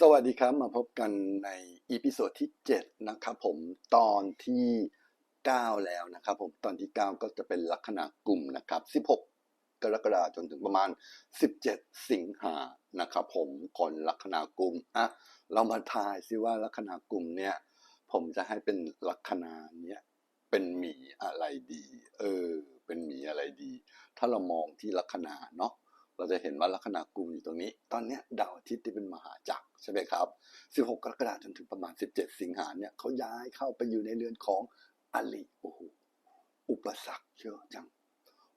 สวัสดีครับ มาพบกันในอีพิโซดที่ 7 นะครับผมตอนที่ 9 แล้วนะครับผมตอนที่ 9 ก็จะเป็นลัคนากุมนะครับ 16 กรกฎาคมจนถึงประมาณ 17 สิงหานะครับผมคนลัคนากุมอะเรามาทายซิว่าลัคนากุมเนี่ย ผมจะให้เป็นลัคนาเนี้ยเป็นหมีอะไรดี เออ เป็นหมีอะไรดี ถ้าเรามองที่ลัคนาเนาะ เราจะเห็นว่าลัคนากุมอยู่ตรงนี้ ตอนนี้ดาวอาทิตย์ที่เป็นมหาจักรใช่ไหมครับ 16 กรกฎาคมจนถึงประมาณ 17 สิงหาเนี่ยเขาย้ายเข้าไปอยู่ในเรือนของอลิโอ้โหอุปสรรคเยอะจัง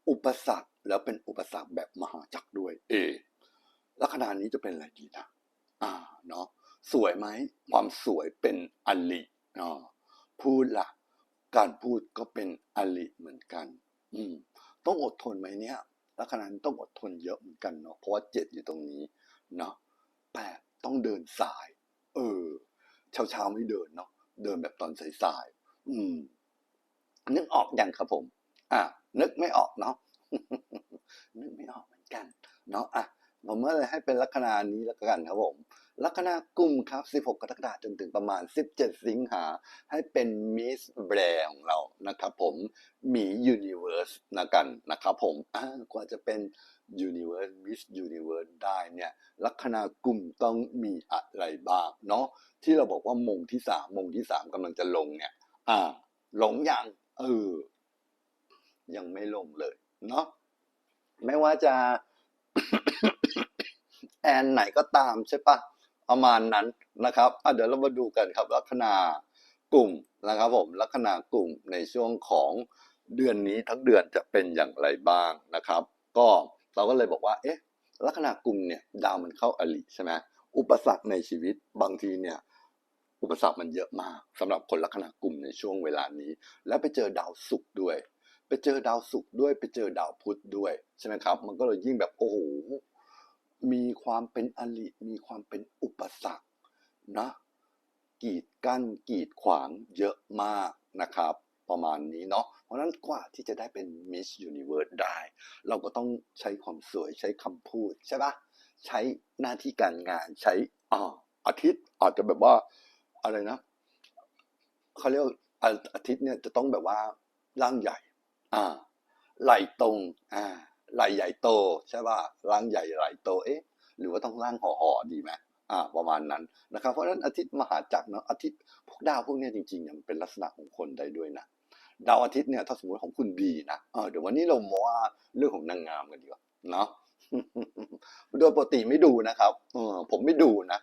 อุปสรรคแล้วเป็นอุปสรรคแบบมหาจักรด้วย เอลัคนานี้จะเป็นอะไรดีนะ อ่าเนาะสวยไหมความสวยเป็นอลิเนาะพูดละ่ะ การพูดก็เป็นอลิเหมือนกัน อืมต้องอดทนไหมเนี่ย ลัคนานี้ต้องอดทนเยอะเหมือนกันเนาะเพราะว่าเจ็ดอยู่ตรงนี้เนาะแปดต้องเดินสาย เออ เช้าเช้าๆไม่เดินเนาะเดินแบบตอนสายๆอืม นึกออกยังครับผม อะนึกไม่ออกเนาะนึกไม่ออกเหมือนกัน เนาะอะผมก็เลยให้เป็นลัคนานี้แล้วกันครับผม ลัคนากุมครับ 16 กรกฎาคมจนถึงประมาณ 17 สิงหาให้เป็นมิสแบรของเรานะครับผมมียูนิเวิร์สนะกันนะครับผมกว่าจะเป็นยูนิเวิร์สมิสยูนิเวิร์สได้เนี่ยลัคนากุมต้องมีอะไรบ้างเนาะที่เราบอกว่ามงที่สามมงที่สามกำลังจะลงเนี่ย อ่าลงอยังเออ ยังไม่ลงเลยเนาะไม่ว่าจะแอนไหนก็ตามใช่ปะ ประมาณนั้นนะครับเดี๋ยวเรามาดูกันครับลัคนากลุ่มนะครับผมลัคนากลุ่มในช่วงของเดือนนี้ทั้งเดือนจะเป็นอย่างไรบ้างนะครับ ก็เราก็เลยบอกว่าเอ๊ะลัคนากลุ่มเนี่ยดาวมันเข้าอลิใช่ไหมอุปสรรคในชีวิตบางทีเนี่ยอุปสรรคมันเยอะมากสำหรับคนลัคนากลุ่มในช่วงเวลานี้ แล้วไปเจอดาวศุกร์ด้วย ไปเจอดาวศุกร์ด้วยไปเจอดาวพุธด้วยใช่ไหมครับ มันก็เลยยิ่งแบบโอ้โห มีความเป็นอลิมีความเป็นอุปสรรคนะกีดกั้นกีดขวางเยอะมากนะครับ ประมาณนี้เนาะเพราะฉะนั้นกว่าที่จะได้เป็น Miss Universe ได้ เราก็ต้องใช้ความสวยใช้คำพูดใช่ปะใช้หน้าที่การงานใช้อ่าอาทิตย์อาจจะแบบว่าอะไรนะเขาเรียกอาอาทิตย์เนี่ยจะต้องแบบว่าร่างใหญ่ อ่า ไหลตรง อ่า ไหลใหญ่โตใช่ป่ะร่างใหญ่ไหล่โตเอ๊ะหรือว่าต้องร่างห่อๆดีไหมอ่าประมาณนั้นนะครับเพราะฉะนั้นอาทิตย์มหาจักรเนาะอาทิตย์พวกดาวพวกนี้จริงๆเนี่ยมันเป็นลักษณะของคนได้ด้วยนะดาวอาทิตย์เนี่ยถ้าสมมติของคุณดีนะเออเดี๋ยววันนี้เรามาว่าเรื่องของนางงามกันดีกว่าเนาะโดยปกติไม่ดูนะครับเออผมไม่ดูนะ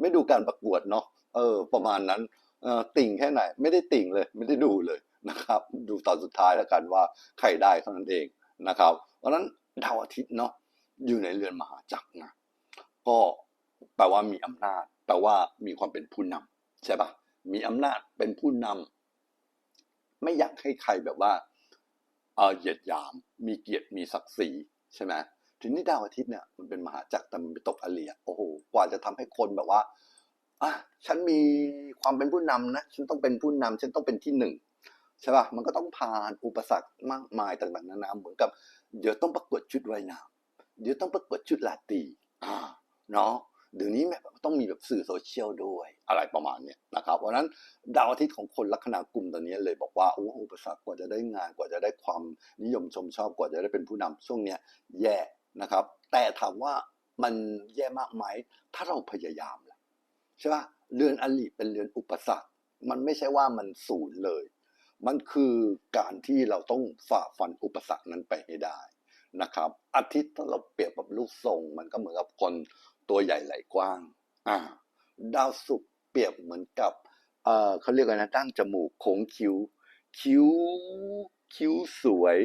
ไม่ดูการประกวดเนาะเออ ประมาณนั้นเออติ่งแค่ไหน ไม่ได้ติ่งเลย ไม่ได้ดูเลยนะครับ ดูตอนสุดท้ายแล้วกันว่าใครได้เท่านั้นเอง นะครับ เพราะฉะนั้นดาวอาทิตย์เนาะอยู่ในเรือนมหาจักรนะก็แปลว่ามีอำนาจ แปลว่ามีความเป็นผู้นำใช่ปะมีอำนาจเป็นผู้นำไม่อยากให้ใครแบบว่าเออเหยียดหยาม มีเกียรติมีศักดิ์ศรีใช่ไหมทีนี้ดาวอาทิตย์เนี่ยมันเป็นมหาจักรแต่มันไปตกอเลียโอ้โหกว่าจะทำให้คนแบบว่าอะฉันมีความเป็นผู้นำนะฉันต้องเป็นผู้นำฉันต้องเป็นที่หนึ่ง ใช่ป่ะ มันก็ต้องผ่านอุปสรรคมากมายต่างๆนานาเหมือนกับ เดี๋ยวต้องประกวดชุดว่ายน้ำเดี๋ยวต้องประกวดชุดลาตีอ่าเนาะเดี๋ยวนี้แบบต้องมีแบบสื่อโซเชียลด้วยอะไรประมาณเนี้ยนะครับเพราะนั้นดาวอาทิตย์ของคนลัคนากลุ่มตอนนี้เลยบอกว่าโอ้อุปสรรคกว่าจะได้งานกว่าจะได้ความนิยมชมชอบกว่าจะได้เป็นผู้นำช่วงเนี้ยแย่นะครับ แต่ถามว่ามันแย่มากไหมถ้าเราพยายามล่ะใช่ป่ะเรือนอลิเป็นเรือนอุปสรรค มันไม่ใช่ว่ามันศูนย์เลย มันคือการที่เราต้องฝ่าฟันอุปสรรคนั้นไปให้ได้นะครับ อาทิตย์ถ้าเราเปรียบกับลูกทรง มันก็เหมือนกับคนตัวใหญ่ไหลกว้างอ่าดาวศุกร์เปรียบเหมือนกับเออเขาเรียกอะไรนะดั้งจมูกโค้งคิ้ว คิ้ว คิ้วสวย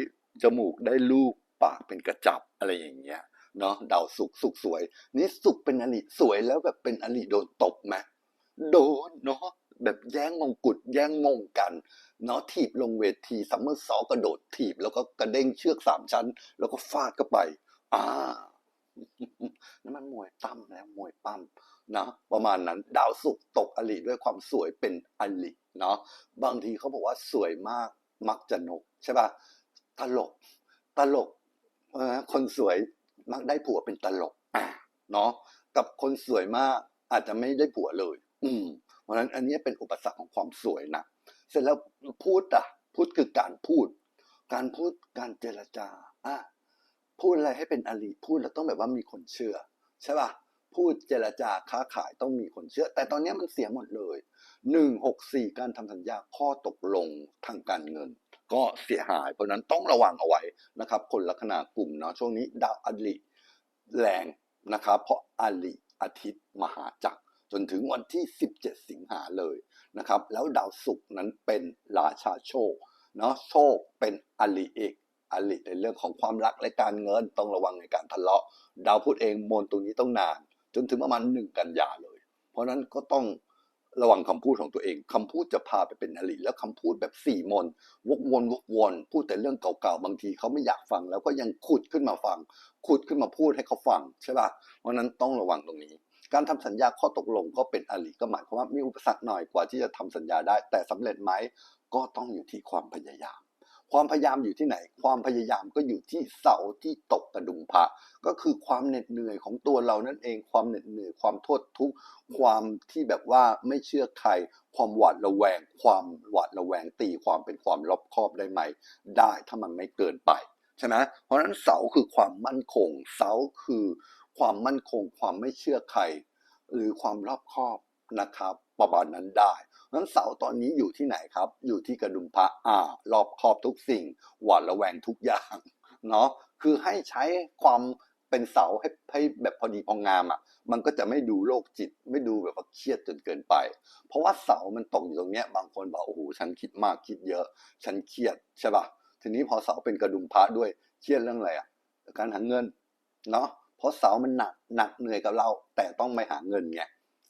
จมูกได้ลูกปากเป็นกระจับอะไรอย่างเงี้ยเนาะดาวศุกร์ศุกร์สวย นี่ศุกร์เป็นอลิสวยแล้วแบบเป็นอลิโดนตบไหมโดนเนาะ แบบแย่งมงกุฎแย่งมงกันเนาะถีบลงเวทีซัมเมอร์ซอกระโดดถีบแล้วก็กระเด้งเชือกสามชั้น แล้วก็ฟาดเข้าไป อ่านั่นมันมวยปั้มแล้วมวยปั้มนะประมาณนั้นดาวศุกตกอลิด้วยความสวยเป็นอลิเนาะบางทีเขาบอกว่าสวยมากมักจะนกใช่ป่ะตลก ตลกคนสวยมักได้ผัวเป็นตลกเนาะกับคนสวยมากอาจจะไม่ได้ผัวเลย อืม ราะฉะนั้นอันนี้เป็นอุปสรรคของความสวยนะเสร็จแล้วพูดอะ พูดคือการพูด การพูดการเจรจาอะพูดอะไรให้เป็นอลีพูดแล้วต้องแบบว่ามีคนเชื่อใช่ป่ะพูดเจรจาค้าขายต้องมีคนเชื่อ แต่ตอนนี้มันเสียหมดเลยหนึ่งหกสี่การทำสัญญาข้อตกลงทางการเงิน ก็เสียหาย เพราะนั้นต้องระวังเอาไว้นะครับ คนลัคนากลุ่มเนาะช่วงนี้ดาวอลิแรงนะครับ เพราะอลิอาทิตย์มหาจักร จนถึงวันที่ 17 สิงหาเลยนะครับ แล้วดาวศุกร์นั้นเป็นราชาโชคเนาะโชคเป็นอลิเอกอลิในเรื่องของความรักและการเงินต้องระวังในการทะเลาะ ดาวพุธเองมนตรงนี้ต้องนาน จนถึงประมาณหนึ่งกันยาเลย เพราะนั้นก็ต้องระวังคำพูดของตัวเองคำพูดจะพาไปเป็นอลิแล้วคำพูดแบบสี่มนวกวนวกวนพูดแต่เรื่องเก่าๆบางทีเขาไม่อยากฟัง แล้วก็ยังขุดขึ้นมาฟังขุดขึ้นมาพูดให้เขาฟังใช่ป่ะเพราะนั้นต้องระวังตรงนี้ การทำสัญญาข้อตกลงก็เป็นอลิก็หมายความว่ามีอุปสรรคหน่อยกว่าที่จะทำสัญญาได้ แต่สำเร็จไหมก็ต้องอยู่ที่ความพยายาม ความพยายามอยู่ที่ไหน ความพยายามก็อยู่ที่เสาที่ตกกระดุมพระก็คือความเหน็ดเหนื่อยของตัวเรานั่นเอง ความเหน็ดเหนื่อยความโทษทุกข์ความที่แบบว่าไม่เชื่อใคร ความหวาดระแวง ความหวาดระแวงตีความเป็นความรอบคอบได้ไหม ได้ถ้ามันไม่เกินไปใช่ไหมเพราะฉะนั้นเสาคือความมั่นคง เสาคือ ความมั่นคง ความไม่เชื่อใคร หรือความรอบคอบนะครับประมาณนั้นได้นั้นเสาตอนนี้อยู่ที่ไหนครับ อยู่ที่กระดุมพระอ่ารอบคอบทุกสิ่ง หวาดระแวงทุกอย่างเนาะคือให้ใช้ความเป็นเสาให้ให้แบบพอดีพองามอะ มันก็จะไม่ดูโรคจิต ไม่ดูแบบว่าเครียดจนเกินไป เพราะว่าเสามันตกอยู่ตรงเนี้ย บางคนบอกโอ้โหฉันคิดมากคิดเยอะ ฉันเครียดใช่ป่ะทีนี้พอเสาเป็นกระดุมพระด้วยเครียดเรื่องอะไรอะการหาเงินเนาะ เพราะเสามันหนักหนักเหนื่อยกับเรา แต่ต้องไม่หาเงินไง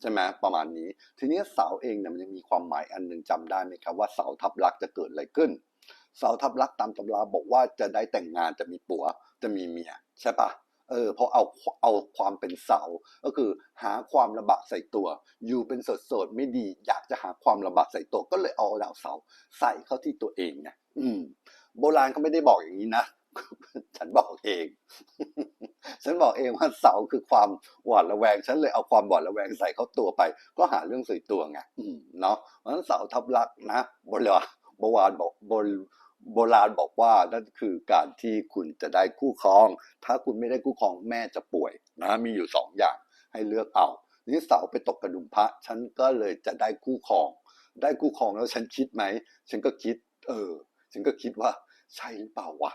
ใช่ไหมประมาณนี้ ทีนี้เสาเองเนี่ยมันยังมีความหมายอันหนึ่งจำได้ไหมครับว่าเสาทับลักจะเกิดอะไรขึ้น เสาทับลักตามตำราบอกว่าจะได้แต่งงานจะมีผัวจะมีเมียใช่ปะเออเพราะเอาเอาความเป็นเสา ก็คือหาความลำบากใส่ตัว อยู่เป็นโสดๆไม่ดี อยากจะหาความลำบากใส่ตัวก็เลยเอาดาวเสาใส่เข้าที่ตัวเองไงอืม โบราณเขาไม่ได้บอกอย่างนี้นะ ฉันบอกเอง ฉันบอกเองว่าเสาคือความหวาดระแวง ฉันเลยเอาความหวาดระแวงใส่เข้าตัวไป ก็หาเรื่องใส่ตัวไงเนาะเพราะฉะนั้นเสาทับลักนะโบราณบราณบอกโบโบราณบอกว่านั่นคือการที่คุณจะได้คู่ครอง ถ้าคุณไม่ได้คู่ครองแม่จะป่วยนะมีอยู่สองอย่างให้เลือกเอานี่เสาไปตกกระดุมพระ ฉันก็เลยจะได้คู่ครอง ได้คู่ครองแล้วฉันคิดไหม ฉันก็คิด เออ ฉันก็คิดว่า ใช่หรือเปล่าวะ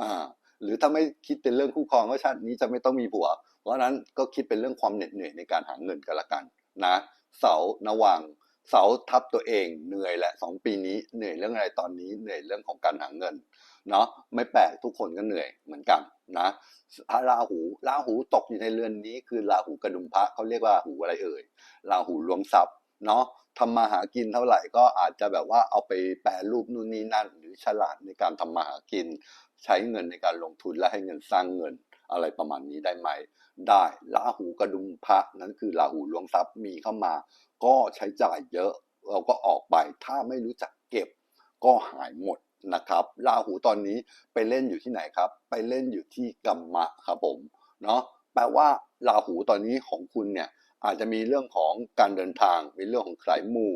อ่า หรือถ้าไม่คิดเป็นเรื่องคู่ครองก็ชาตินี้จะไม่ต้องมีผัว เพราะนั้นก็คิดเป็นเรื่องความเหน็ดเหนื่อยในการหาเงินกันละกันนะ เสาระวังเสาทับตัวเองเหนื่อยแหละสองปีนี้เหนื่อยเรื่องอะไรตอนนี้เหนื่อยเรื่องของการหาเงินเนาะไม่แปลกทุกคนก็เหนื่อยเหมือนกันนะพระราหูราหูตกอยู่ในเรือนนี้คือราหูกระดุมพระเขาเรียกว่าหูอะไรเอ่ยราหูลวงทรัพย์เนาะทำมาหากินเท่าไหร่ก็อาจจะแบบว่าเอาไปแปรรูปนู่นนี่นั่น หรือฉลาดในการทำมาหากิน ใช้เงินในการลงทุนและให้เงินสร้างเงินอะไรประมาณนี้ได้ไหม ได้ราหูกระดุมพระนั้นคือราหูลวงทรัพย์มีเข้ามา ก็ใช้จ่ายเยอะเราก็ออกไปถ้าไม่รู้จักเก็บก็หายหมดนะครับราหูตอนนี้ไปเล่นอยู่ที่ไหนครับ ไปเล่นอยู่ที่กัมมะครับผมเนาะแปลว่าราหูตอนนี้ของคุณเนี่ยอาจจะมีเรื่องของการเดินทาง มีเรื่องของสายมู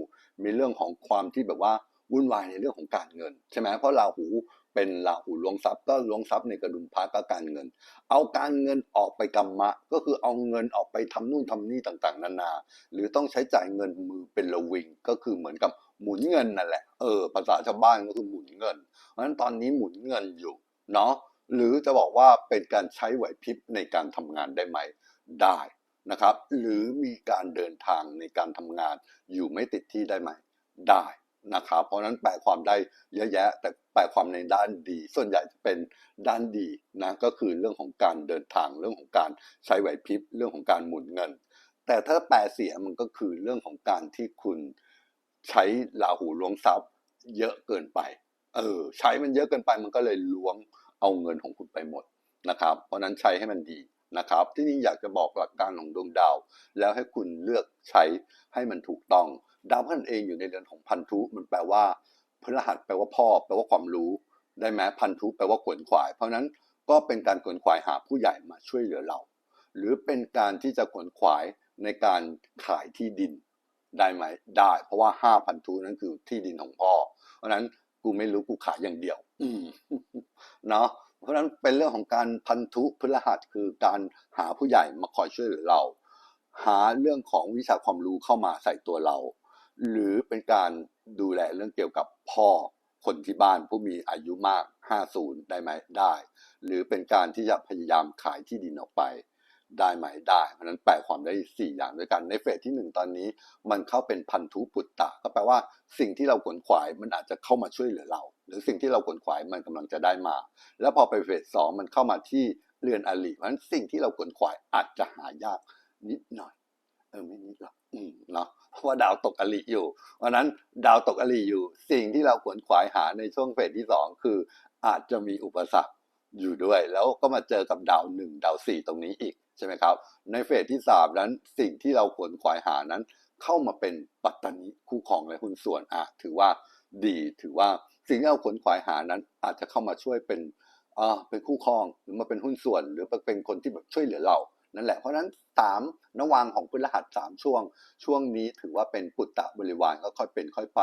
มีเรื่องของความที่แบบว่าวุ่นวายในเรื่องของการเงินใช่ไหมเพราะราหู เป็นราหูลวงทรัพย์ก็ลวงทรัพย์ในกระดุมพระก็การเงิน เอาการเงินออกไปกรรมะ ก็คือเอาเงินออกไปทำนู่นทำนี่ต่างๆ นานา หรือต้องใช้จ่ายเงินมือเป็นระวิง ก็คือเหมือนกับหมุนเงินนั่นแหละเออภาษาชาวบ้านก็คือหมุนเงิน เพราะฉะนั้นตอนนี้หมุนเงินอยู่เนาะหรือจะบอกว่าเป็นการใช้ไหวพริบในการทำงานได้ไหมได้นะครับ หรือมีการเดินทางในการทำงานอยู่ไม่ติดที่ได้ไหมได้ นะครับเพราะนั้นแปลความได้เยอะแยะ แต่แปลความในด้านดี ส่วนใหญ่จะเป็นด้านดีนะก็คือเรื่องของการเดินทางเรื่องของการใช้ไหวพริบเรื่องของการหมุนเงิน แต่ถ้าแปลเสียมันก็คือเรื่องของการที่คุณใช้ราหูล้วงทรัพย์ เยอะเกินไปเออใช้มันเยอะเกินไปมันก็เลยล้วงเอาเงินของคุณไปหมดนะครับ เพราะนั้นใช้ให้มันดีนะครับ ที่นี่อยากจะบอกหลักการของดวงดาว แล้วให้คุณเลือกใช้ให้มันถูกต้อง ดาวพันเองอยู่ในเรือนของพันธุมันแปลว่าพฤหัสแปลว่าพ่อ แปลว่าความรู้ ได้ไหมพันธุแปลว่าขวนขวาย เพราะนั้นก็เป็นการขวนขวายหาผู้ใหญ่มาช่วยเหลือเรา หรือเป็นการที่จะขวนขวายในการขายที่ดินได้ไหมได้ เพราะว่าห้าพันทุนั้นคือที่ดินของพ่อ เพราะนั้นกูไม่รู้กูขายอย่างเดียว อืเนาะเพราะนั้นเป็นเรื่องของการพันธุพฤหัสคือการหาผู้ใหญ่มาคอยช่วยเหลือเรา หาเรื่องของวิชาความรู้เข้ามาใส่ตัวเรา หรือเป็นการดูแลเรื่องเกี่ยวกับพ่อคนที่บ้านผู้มีอายุมาก 50 ได้ไหมได้ หรือเป็นการที่จะพยายามขายที่ดินออกไป ได้ไหมได้ เพราะนั้นแปลความได้ 4 อย่างด้วยกันในเฟสที่ 1 ตอนนี้ มันเข้าเป็นพันธุปุตตะ ก็แปลว่าสิ่งที่เราขวนขวายมันอาจจะเข้ามาช่วยเหลือเรา หรือสิ่งที่เราขวนขวายมันกำลังจะได้มา แล้วพอไปเฟสสองมันเข้ามาที่เรือนอลิเพราะฉะนั้นสิ่งที่เราขวนขวายอาจจะหายากนิดหน่อยเออไม่นิดหรอกอืมเนาะ เพราะว่าดาวตกอลิอยู่เพราะนั้นดาวตกอลิอยู่ สิ่งที่เราขวนขวายหาในช่วงเฟสที่สองคือ อาจจะมีอุปสรรคอยู่ด้วย แล้วก็มาเจอกับดาวหนึ่งดาวสี่ตรงนี้อีกใช่ไหมครับ ในเฟสที่สามนั้นสิ่งที่เราขวนขวายหานั้น เข้ามาเป็นปัตตานีคู่ครองและหุ้นส่วนอะถือว่าดีถือว่าสิ่งที่เราขวนขวายหานั้น อาจจะเข้ามาช่วยเป็นอ่าเป็นคู่ครองหรือมาเป็นหุ้นส่วน หรือเป็นคนที่แบบช่วยเหลือเรา นั่นแหละเพราะฉะนั้นสามนวางของพฤหัสสามช่วง ช่วงนี้ถือว่าเป็นปุตตะบริวารก็ค่อยเป็นค่อยไป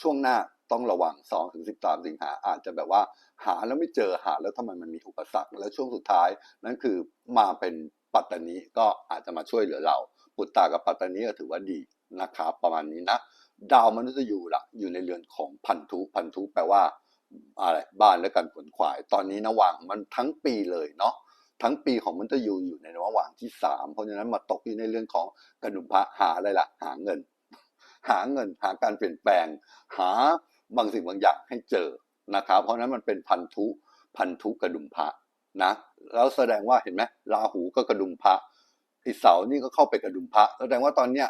ช่วงหน้าต้องระวัง2ถึง13 สิงหาอาจจะแบบว่าหาแล้วไม่เจอหาแล้วทำไมมันมีอุปสรรคแล้วช่วงสุดท้าย นั่นคือมาเป็นปัตตานีก็อาจจะมาช่วยเหลือเรา ปุตตะกับปัตตานีก็ถือว่าดีนะครับประมาณนี้นะ ดาวมนุษย์อยู่ละอยู่ในเรือนของพันธุพันธุแปลว่าอะไรบ้านและการขวนขวาย ตอนนี้นะวางมันทั้งปีเลยเนาะ ทั้งปีของมันจะอยู่อยู่ในระหว่างที่สามเพราะฉะนั้นมาตกอยู่ในเรื่องของกระดุมพระหาอะไรล่ะ หาเงิน หาเงินหาการเปลี่ยนแปลง หาบางสิ่งบางอย่างให้เจอนะครับ เพราะฉะนั้นมันเป็นพันธุพันธุกระดุมพระนะ แล้วแสดงว่าเห็นไหมราหูก็กระดุมพระอีเสาร์นี่ก็เข้าไปกระดุมพระแสดงว่าตอนเนี้ย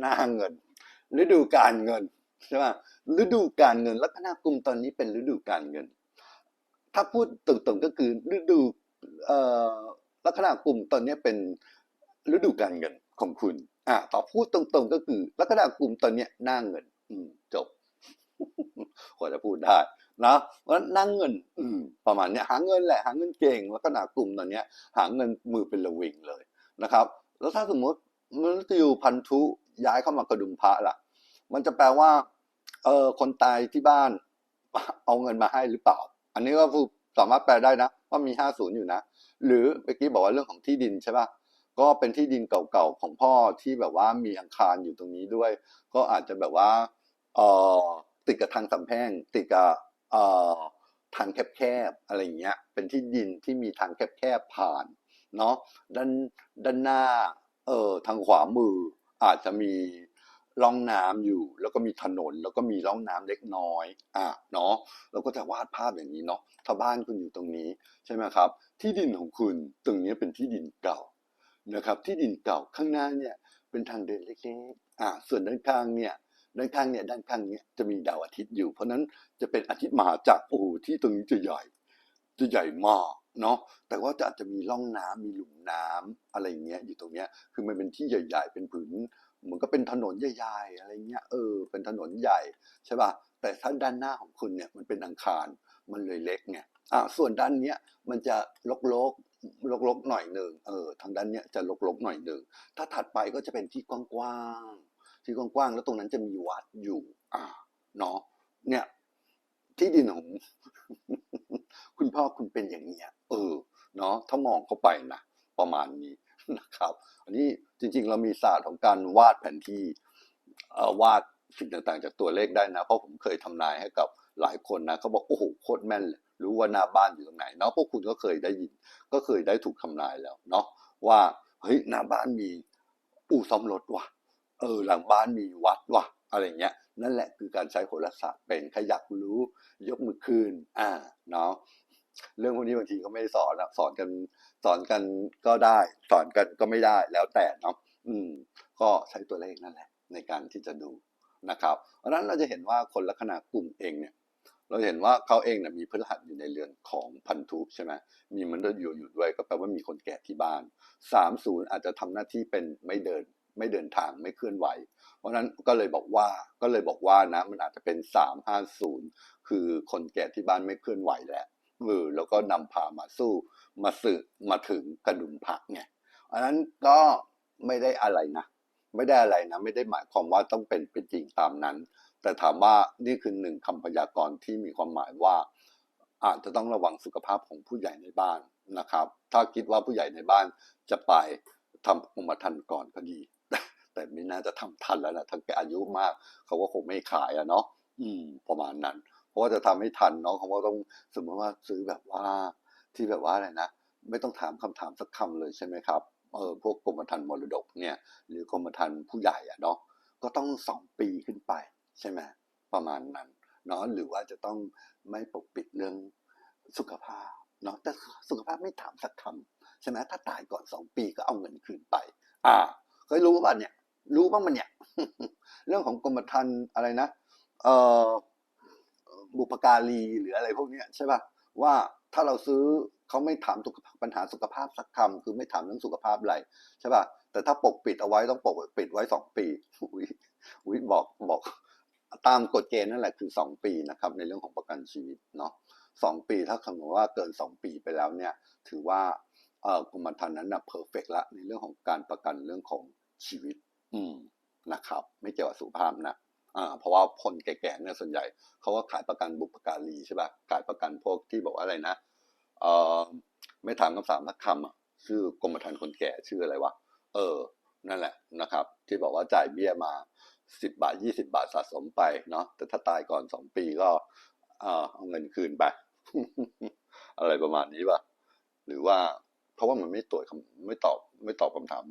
หน้าเงิน ฤดูการเงินใช่ไหมฤดูการเงินลัคนากุมตอนนี้เป็นฤดูการเงิน ถ้าพูดตรงๆก็คือฤดูลัคนากลุ่มตอนนี้เป็นฤดูการเงินของคุณอ่าต่อพูดตรงๆก็คือลัคนากลุ่มตอนนี้หน้าเงิน อืมจบกว่าจะพูดได้นะเพราะนั่งเงิน อืมประมาณเนี้ยหาเงินแหละหาเงินเก่งลัคนากลุ่มตอนเนี้ย หาเงินมือเป็นระวิงเลยนะครับ แล้วถ้าสมมติมันุษย์ยูพันธุย้ายเข้ามากระดุมพระล่ะ มันจะแปลว่า เออคนตายที่บ้าน เอาเงินมาให้หรือเปล่า อันนี้ก็สามารถแปลได้นะว่ามีห้าศูนย์อยู่นะ หรือเมื่อกี้บอกว่าเรื่องของที่ดินใช่ปะก็เป็นที่ดินเก่าๆของพ่อที่แบบว่ามีอังคารอยู่ตรงนี้ด้วย ก็อาจจะแบบว่าเออติดกับทางสำแพงติดกับเอ่อทางแคบๆอะไรอย่างเงี้ยเป็นที่ดินที่มีทางแคบๆผ่านเนาะด้านด้านหน้าเออทางขวามืออาจจะมี ร่องน้ำอยู่ แล้วก็มีถนนแล้วก็มีร่องน้ำเล็กน้อยอะเนาะเราก็จะวาดภาพอย่างนี้เนาะถ้าบ้านคุณอยู่ตรงนี้ใช่ไหมครับ ที่ดินของคุณตรงนี้เป็นที่ดินเก่านะครับ ที่ดินเก่าข้างหน้าเนี่ยเป็นทางเดินเล็กๆอะส่วนด้านข้างเนี่ยด้านข้างเนี่ยด้านข้างเนี่ยจะมีดาวอาทิตย์อยู่ เพราะนั้นจะเป็นอาทิตย์มหาจักรโอ้โหที่ตรงนี้จะใหญ่จะใหญ่มากเนาะแต่ว่าจะอาจจะมีร่องน้ำมีหลุมน้ำอะไรเงี้ยอยู่ตรงเนี้ยคือมันเป็นที่ใหญ่ ๆ เป็นผืน เหมือนก็เป็นถนนใหญ่ๆอะไรเงี้ยเออเป็นถนนใหญ่ใช่ป่ะแต่ถ้าด้านหน้าของคุณเนี่ยมันเป็นอังคารมันเลยเล็กไงอ่าส่วนด้านเนี้ยมันจะลกๆลกๆหน่อยหนึ่งเออทางด้านเนี้ยจะลกๆหน่อยหนึ่งถ้าถัดไปก็จะเป็นที่กว้างๆที่กว้างๆแล้วตรงนั้นจะมีวัดอยู่ อ่าเนาะเนี่ย ที่ดินของคุณพ่อคุณเป็นอย่างเนี้ยเออเนาะถ้ามองเข้าไปนะประมาณนี้ นะครับ อันนี้จริงๆ เรามีศาสตร์ของการวาดแผนที่วาดสิ่งต่างๆ จากตัวเลขได้นะ เพราะผมเคยทำนายให้กับหลายคนนะเขาบอกโอ้โหโคตรแม่นเลยรู้ว่าหน้าบ้านอยู่ตรงไหนเนาะพวกคุณก็เคยได้ยิน ก็เคยได้ถูกทำนายแล้วเนาะว่าเฮ้ยหน้าบ้านมีอู่ซ่อมรถว่ะ เออหลังบ้านมีวัดว่ะอะไรเงี้ยนั่นแหละคือการใช้โหราศาสตร์เป็นใครอยากรู้ยกมือคืนอ่าเนาะเรื่องพวกนี้บางทีก็ไม่ได้สอนนะสอนกัน สอนกันก็ได้ สอนกันก็ไม่ได้แล้วแต่เนาะอืม ก็ใช้ตัวเลขนั่นแหละ ในการที่จะดูนะครับเพราะนั้นเราจะเห็นว่าคนลัคนากุมเองเนี่ย เราเห็นว่าเขาเองเนี่ยมีพฤหัสอยู่ในเรือนของพันธุใช่ไหมมีมันุษย์อยู่อยู่ด้วยก็แปลว่ามีคนแก่ที่บ้านสามศูนย์อาจจะทำหน้าที่เป็นไม่เดิน ไม่เดินทางไม่เคลื่อนไหว เพราะนั้นก็เลยบอกว่าก็เลยบอกว่านะ มันอาจจะเป็นสามห้าศูนย์คือคนแก่ที่บ้านไม่เคลื่อนไหวแหล้วเออแล้วก็นำพามาสู้ มาสึกมาถึงกระดุมพักไงอันนั้นก็ไม่ได้อะไรนะไม่ได้อะไรนะ ไม่ได้หมายความว่าต้องเป็นเป็นจริงตามนั้น แต่ถามว่านี่คือหนึ่งคำพยากรณ์ที่มีความหมายว่า อาจจะต้องระวังสุขภาพของผู้ใหญ่ในบ้านนะครับ ถ้าคิดว่าผู้ใหญ่ในบ้านจะไปทำกรมธรรม์ก่อนก็ดี แต่ไม่น่าจะทำทันแล้วนะถ้าแกอายุมาก เขาก็คงไม่ขายอะเนาะอืม ประมาณนั้น เพราะว่าจะทำให้ทันเนาะเขาก็ต้องสมมติว่าซื้อแบบว่า ที่แบบว่าอะไรนะ ไม่ต้องถามคำถามสักคำเลยใช่ไหมครับเออพวกกรมธรรม์มรดกเนี่ย หรือกรมธรรม์ผู้ใหญ่อะเนาะก็ต้องสองปีขึ้นไปใช่ไหมประมาณนั้นเนาะหรือว่าจะต้องไม่ปกปิดเรื่องสุขภาพเนาะแต่สุขภาพไม่ถามสักคำใช่ไหมถ้าตายก่อนสองปีก็เอาเงินคืนไป อ่าเคยรู้ป่ะเนี่ย รู้บ้างมันเนี่ย เรื่องของกรมธรรม์อะไรนะเอ่อบุปการีหรืออะไรพวกเนี้ยใช่ป่ะว่าถ้าเราซื้อเขาไม่ถามปัญหาสุขภาพสักคำคือไม่ถามเรื่องสุขภาพอะไรใช่ป่ะแต่ถ้าปกปิดเอาไว้ต้องปกปิดไว้สองปีอุ๊ยอุ๊ยบอกบอกตามกฎเกณฑ์นั่นแหละคือสองปีนะครับ ในเรื่องของประกันชีวิตเนาะสองปีถ้าสมมติว่าเกินสองปีไปแล้วเนี่ย ถือว่าเออกรมธรรม์นั้นนะเพอร์เฟกละในเรื่องของการประกันเรื่องของชีวิต อืมนะครับ ไม่เกี่ยวกับสุขภาพนะ เพราะว่าคนแก่ๆเนี่ยส่วนใหญ่เขาก็ขายประกันบุปการีใช่ป่ะขายประกันพวกที่บอกว่าอะไรนะเออไม่ถามคำถามสักคำชื่อกรมธรรม์คนแก่ชื่ออะไรวะเออ นั่นแหละนะครับ ที่บอกว่าจ่ายเบี้ยมาสิบบาทยี่สิบาทสะสมไปเนาะแต่ถ้าตายก่อนสองปีก็เออเอาเงินคืนไป อะไรประมาณนี้ป่ะหรือว่าเพราะว่ามันไม่ตรวจคำไม่ตอบไม่ตอบคำถาม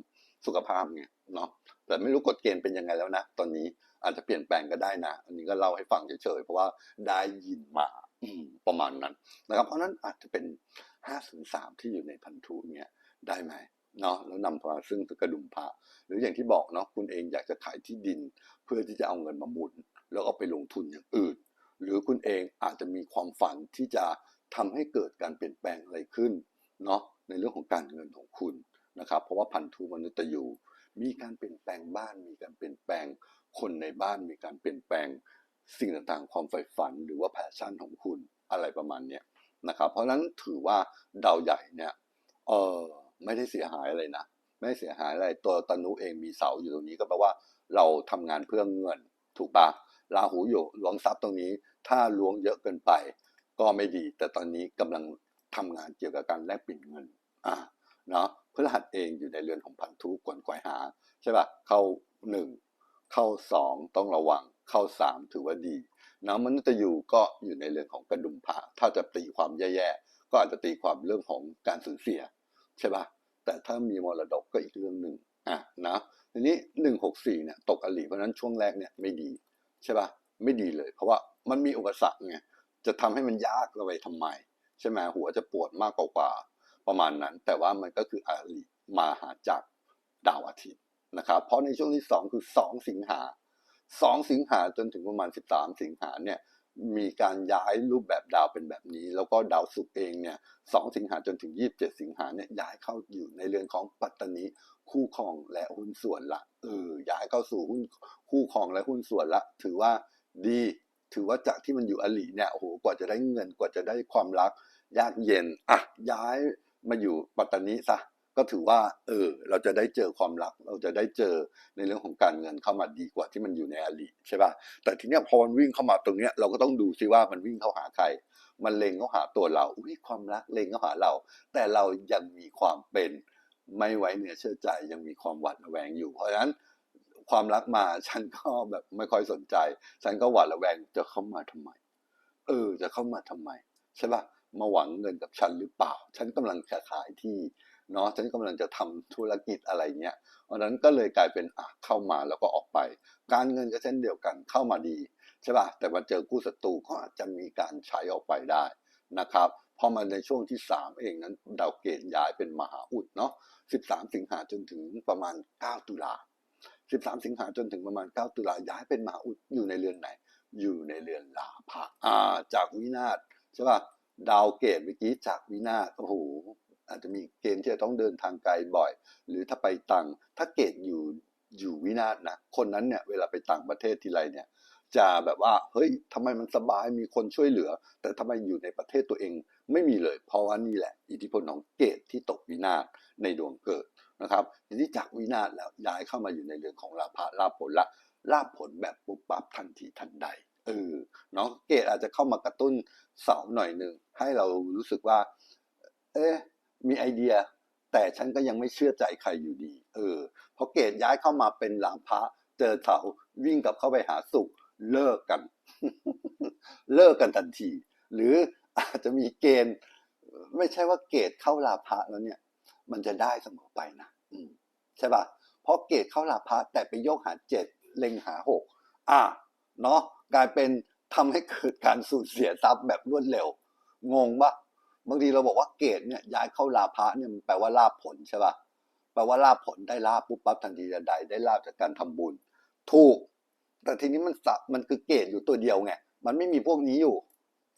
สุขภาพไงเนาะแต่ไม่รู้กฎเกณฑ์เป็นยังไงแล้วนะตอนนี้ อาจจะเปลี่ยนแปลงก็ได้นะ อันนี้ก็เล่าให้ฟังเฉยๆ เพราะว่าได้ยินมาประมาณนั้นนะครับ เพราะนั้นอาจจะเป็นห้าศูนย์สามที่อยู่ในพันธุเนี่ยได้ไหมเนาะแล้วนำมาซึ่งกระดุมพระหรืออย่างที่บอกเนาะคุณเองอยากจะขายที่ดิน เพื่อที่จะเอาเงินมาหมุน แล้วเอาไปลงทุนอย่างอื่น หรือคุณเองอาจจะมีความฝันที่จะทำให้เกิดการเปลี่ยนแปลงอะไรขึ้นเนาะในเรื่องของการเงินของคุณนะครับ เพราะว่าพันธุมนุษย์ยู มีการเปลี่ยนแปลงบ้าน มีการเปลี่ยนแปลงคนในบ้านมีการเปลี่ยนแปลงสิ่งต่างๆ ความใฝ่ฝันหรือว่าแพชชั่นของคุณอะไรประมาณเนี้ยนะครับ เพราะฉะนั้นถือว่าดาวใหญ่เนี่ยเออไม่ได้เสียหายอะไรนะไม่ไเสียหายอะไรตัวตนุเองมีเสาอยู่ตรงนี้ก็แปลว่าเราทำงานเพื่อเงินถูกปะราหูอยู่ล้วงทรัพย์ตรงนี้ ถ้าล้วงเยอะเกินไป ก็ไม่ดี แต่ตอนนี้กำลังทำงานเกี่ยวกับการแลกเปลี่ยนเงินอ่า เนาะพฤหัสเองอยู่ในเรือนของพันธุกวนกวายหาใช่ปะเข้าหนึ่งเข้าสองต้องระวัง เข้าสามถือว่าดีนะมนุษย์ยูก็อยู่ในเรือนของกระดุมผาถ้าจะตีความแย่ๆก็อาจจะตีความเรื่องของการสูญเสียใช่ปะแต่ถ้ามีมรดกก็อีกเรื่องหนึ่งอะนะทีนี้หนึ่งหกสี่เนี่ยตกอลีเพราะนั้นช่วงแรกเนี่ยไม่ดีใช่ปะไม่ดีเลย เพราะว่ามันมีอุปสรรคไงจะทำให้มันยากเราไปทำไมใช่ไหมหัวจะปวดมากกว่า ประมาณนั้น แต่ว่ามันก็คืออาลีมาหาจากดาวอาทิตย์นะครับ เพราะในช่วงที่สองคือสองสิงหาสองสิงหาจนถึงประมาณสิบสามสิงหาเนี่ยมีการย้ายรูปแบบดาวเป็นแบบนี้ แล้วก็ดาวศุกร์เองเนี่ยสองสิงหาจนถึงยี่สิบเจ็ดสิงหาเนี่ยย้ายเข้าอยู่ในเรือนของปัตตานีคู่ครองและหุ้นส่วนละเออย้ายเข้าสู่หุ้นคู่ครองและหุ้นส่วนละ ถือว่าดีถือว่าจากที่มันอยู่อลีเนี่ยโอ้โหกว่าจะได้เงินกว่าจะได้ความรักยากเย็นอะย้าย มาอยู่ปัตตานีซะก็ถือว่า เออ เราจะได้เจอความรัก เราจะได้เจอในเรื่องของการเงินเข้ามาดีกว่าที่มันอยู่ในอลีใช่ป่ะแต่ทีเนี้ยพอมันวิ่งเข้ามาตรงเนี้ยเราก็ต้องดูซิว่ามันวิ่งเข้าหาใคร มันเล็งเข้าหาตัวเราอุ้ยความรักเล็งเข้าหาเรา แต่เรายังมีความเป็นไม่ไว้เนื้อเชื่อใจยังมีความหวาดระแวงอยู่ เพราะฉะนั้นความรักมาฉันก็แบบไม่ค่อยสนใจ ฉันก็หวาดระแวงจะเข้ามาทำไม เออ จะเข้ามาทำไมใช่ป่ะ มาหวังเงินกับฉันหรือเปล่า ฉันกำลังจะขายที่เนาะฉันกำลังจะทำธุรกิจอะไรเงี้ยเพราะนั้นก็เลยกลายเป็นอะเข้ามาแล้วก็ออกไป การเงินก็เช่นเดียวกันเข้ามาดีใช่ป่ะแต่มาเจอคู่ศัตรูก็อาจจะมีการใช้ออกไปได้นะครับพอมาในช่วงที่สามเองนั้นดาวเกณฑ์ย้ายเป็นมหาอุดเนาะสิบสามสิงหาจนถึงประมาณเก้าตุลาสิบสามสิงหาจนถึงประมาณเก้าตุลาย้ายเป็นมหาอุดอยู่ในเรือนไหน อยู่ในเรือนลาภะอ่าจากวินาศใช่ป่ะ ดาวเกตเมื่อกี้จากวินาศโอ้โหอาจจะมีเกณฑ์ที่จะต้องเดินทางไกลบ่อย หรือถ้าไปต่างถ้าเกตอยู่อยู่วินาศนะคนนั้นเนี่ยเวลาไปต่างประเทศทีไรเนี่ย จะแบบว่าเฮ้ยทำไมมันสบายมีคนช่วยเหลือ แต่ทำไมอยู่ในประเทศตัวเองไม่มีเลย เพราะว่านี่แหละ อิทธิพลของเกตที่ตกวินาศในดวงเกิดนะครับทีนี้จากวินาศแล้วย้ายเข้ามาอยู่ในเรือนของลาภะลาภผลละลาภผลแบบปุบปับทันทีทันใด เออเนาะเกตอาจจะเข้ามากระตุ้นเสาหน่อยหนึ่งให้เรารู้สึกว่า เอ๊ะมีไอเดีย แต่ฉันก็ยังไม่เชื่อใจใครอยู่ดี เออพอเกตย้ายเข้ามาเป็นหลาภะเจอเสาวิ่งกลับเข้าไปหาสุขเลิกกัน เลิกกันทันที หรืออาจจะมีเกณฑ์ ไม่ใช่ว่าเกตเข้าลาภะแล้วเนี่ย มันจะได้เสมอไปนะอืใช่ปะเพราะเกตเข้าลาภะแต่ไปโยกหาเจ็ดเล็งหาหกอะ เนาะกลายเป็นทำให้เกิดการสูญเสียทรัพย์แบบรวดเร็ว งงปะบางทีเราบอกว่าเกตเนี่ยย้ายเข้าลาภะเนี่ยมันแปลว่าลาภผลใช่ปะแปลว่าลาภผลได้ลาภปุ๊บปั๊บทันทีทันใดได้ลาภจากการทำบุญ ถูก แต่ทีนี้มันสมันคือเกตอยู่ตัวเดียวไงมันไม่มีพวกนี้อยู่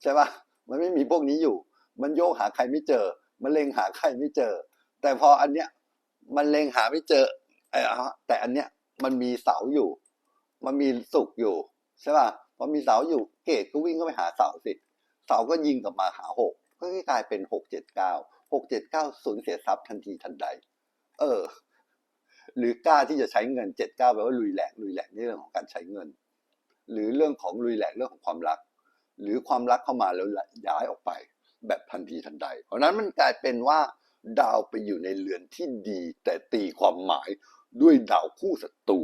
ใช่ปะมันไม่มีพวกนี้อยู่ มันโยกหาใครไม่เจอ มันเลงหาใครไม่เจอ แต่พออันเนี้ยมันเลงหาไม่เจอไอ้อะแต่อันเนี้ยมันมีเสาอยู่ มันมีสุกอยู่ ใช่ป่ะพอมีเสาอยู่เกตก็วิ่งเข้าไปหาเสาสิเสาก็ยิงกลับมาหาหกก็กลายเป็นหกเจ็ดเก้าหกเจ็ดเก้าสูญเสียทรัพย์ทันทีทันใด เออ หรือกล้าที่จะใช้เงินเจ็ดเก้าแปลว่าลุยแหลกลุยแหลกในเรื่องของการใช้เงิน หรือเรื่องของลุยแหลกเรื่องของความรัก หรือความรักเข้ามาแล้วย้ายออกไป แบบทันทีทันใด เพราะนั้นมันกลายเป็นว่าดาวไปอยู่ในเรือนที่ดี แต่ตีความหมายด้วยดาวคู่ศัตรู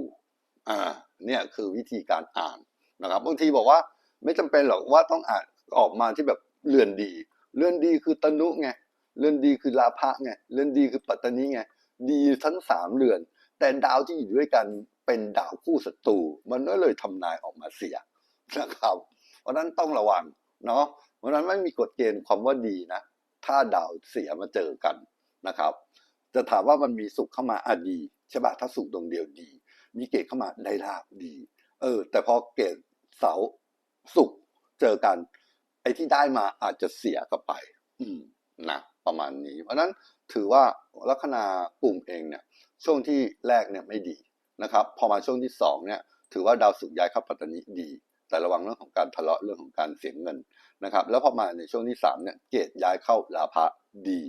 อ่า เนี่ยคือวิธีการอ่าน นะครับบางทีบอกว่าไม่จำเป็นหรอกว่าต้องอ่านออกมาที่แบบเรือนดีเรือนดีคือตนุไงเรือนดีคือลาภะไงเรือนดีคือปัตตานีไงดีทั้งสามเรือน แต่ดาวที่อยู่ด้วยกันเป็นดาวคู่ศัตรูมันก็เลยทำนายออกมาเสียนะครับเพราะนั้นต้องระวังเนาะเพราะนั้นไม่มีกฎเกณฑ์ความว่าดีนะ ถ้าดาวเสียมาเจอกันนะครับ จะถามว่ามันมีสุขเข้ามาอะดีใช่ปะถ้าสุขดวงเดียวดี มีเกตเข้ามาได้ลาบดี เออ แต่พอเกต เสาสุขเจอกัน ไอ้ที่ได้มาอาจจะเสียกลับไป อืมนะประมาณนี้ เพราะนั้นถือว่าลัคนากลุ่มเองเนี่ย ช่วงที่แรกเนี่ยไม่ดีนะครับ พอมาช่วงที่สองเนี่ย ถือว่าดาวสุขย้ายเข้าปัตตานีดี แต่ระวังเรื่องของการทะเลาะเรื่องของการเสียเงินนะครับ แล้วพอมาในช่วงที่สามเนี่ยเกตย้ายเข้าลาภะดี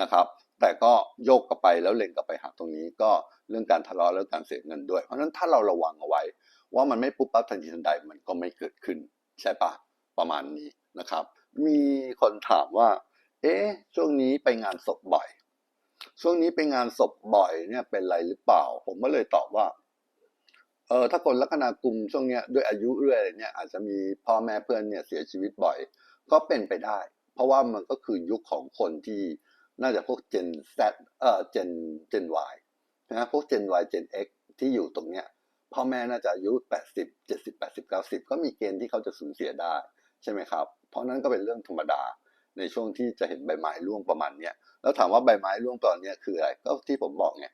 นะครับ แต่ก็โยกกลับไปแล้วเล็งกลับไปหาตรงนี้ก็เรื่องการทะเลาะเรื่องการเสียเงินด้วย เพราะฉะนั้นถ้าเราระวังเอาไว้ ว่ามันไม่ปุ๊บปั๊บทันทีทันใดมันก็ไม่เกิดขึ้น ใช่ปะประมาณนี้นะครับ มีคนถามว่า เอ๊ะช่วงนี้ไปงานศพบ่อย ช่วงนี้ไปงานศพบ่อยเนี่ยเป็นไรหรือเปล่า ผมก็เลยตอบว่าเออถ้าคนลัคนากลุ่มช่วงเนี้ยด้วยอายุเรื่อยเนี่ยอาจจะมีพ่อแม่เพื่อนเนี่ยเสียชีวิตบ่อย ก็เป็นไปได้ เพราะว่ามันก็คือยุคของคนที่น่าจะพวก Gen Z เอ่อ Gen Gen Y นะพวก Gen Y Gen X ที่อยู่ตรงเนี้ย พ่อแม่น่าจะอายุ 80 70 80 90 ก็มีเกณฑ์ที่เขาจะสูญเสียได้ใช่ไหมครับ เพราะนั้นก็เป็นเรื่องธรรมดาในช่วงที่จะเห็นใบไม้ร่วงประมาณเนี้ยแล้วถามว่าใบไม้ร่วงตอนเนี้ยคืออะไรก็ที่ผมบอกไง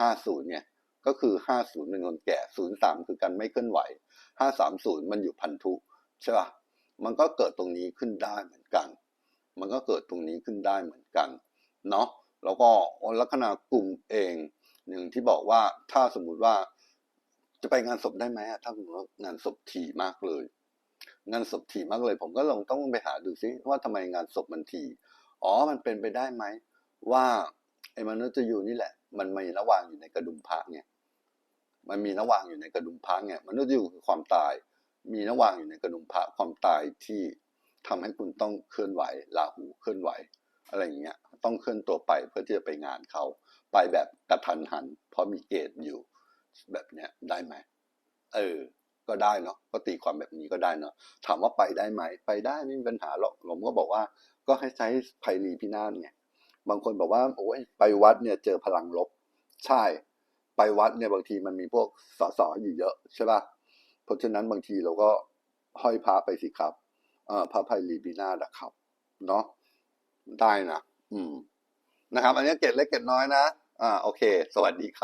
50เนี่ยก็คือ 50เป็นคนแก่ 03 คือการไม่เคลื่อนไหว 530 มันอยู่พันธุใช่ป่ะมันก็เกิดตรงนี้ขึ้นได้เหมือนกัน มันก็เกิดตรงนี้ขึ้นได้เหมือนกันเนาะแล้วก็ลัคนากลุ่มเองหนึ่งที่บอกว่าถ้าสมมุติว่า จะไปงานศพได้ไหมอะถ้าสมว่างานศพถี่มากเลย งานศพถี่มากเลย ผมก็ลองต้องไปหาดูซิว่าทำไมงานศพมันถี่อ๋อมันเป็นไปได้ไหมว่าไอ้มนุษย์จะอยู่นี่แหละ มันมีระหว่างอยู่ในกระดุมพระเนี่ยมันมีระหว่างอยู่ในกระดุมพระเนี่ยมนุษย์อยู่คือความตาย มีระหว่างอยู่ในกระดุมพระความตายที่ทำให้คุณต้องเคลื่อนไหวลาหูเคลื่อนไหว อะไรอย่างเงี้ยต้องเคลื่อนตัวไปเพื่อที่จะไปงานเขาไปแบบกระทันหัน เพราะมีเกณฑ์อยู่ แบบเนี้ยได้ไหมเออ ก็ได้เนาะก็ตีความแบบนี้ก็ได้เนาะถามว่าไปได้ไหมไปได้ไม่มีปัญหาหรอกผมก็บอกว่า ก็ให้ใช้ไพรีพินาศไงบางคนบอกว่าโอ้ยไปวัดเนี่ยเจอพลังลบ ใช่ ไปวัดเนี่ยบางทีมันมีพวกสสออยู่เยอะใช่ป่ะเพราะฉะนั้นบางทีเราก็ห้อยพระไปสิครับเอ่อพระไพรีพินาศอะครับ เนาะได้นะอืมนะครับ อันนี้เก็ดเล็กเก็ดน้อยนะ อ่า โอเค สวัสดีครับ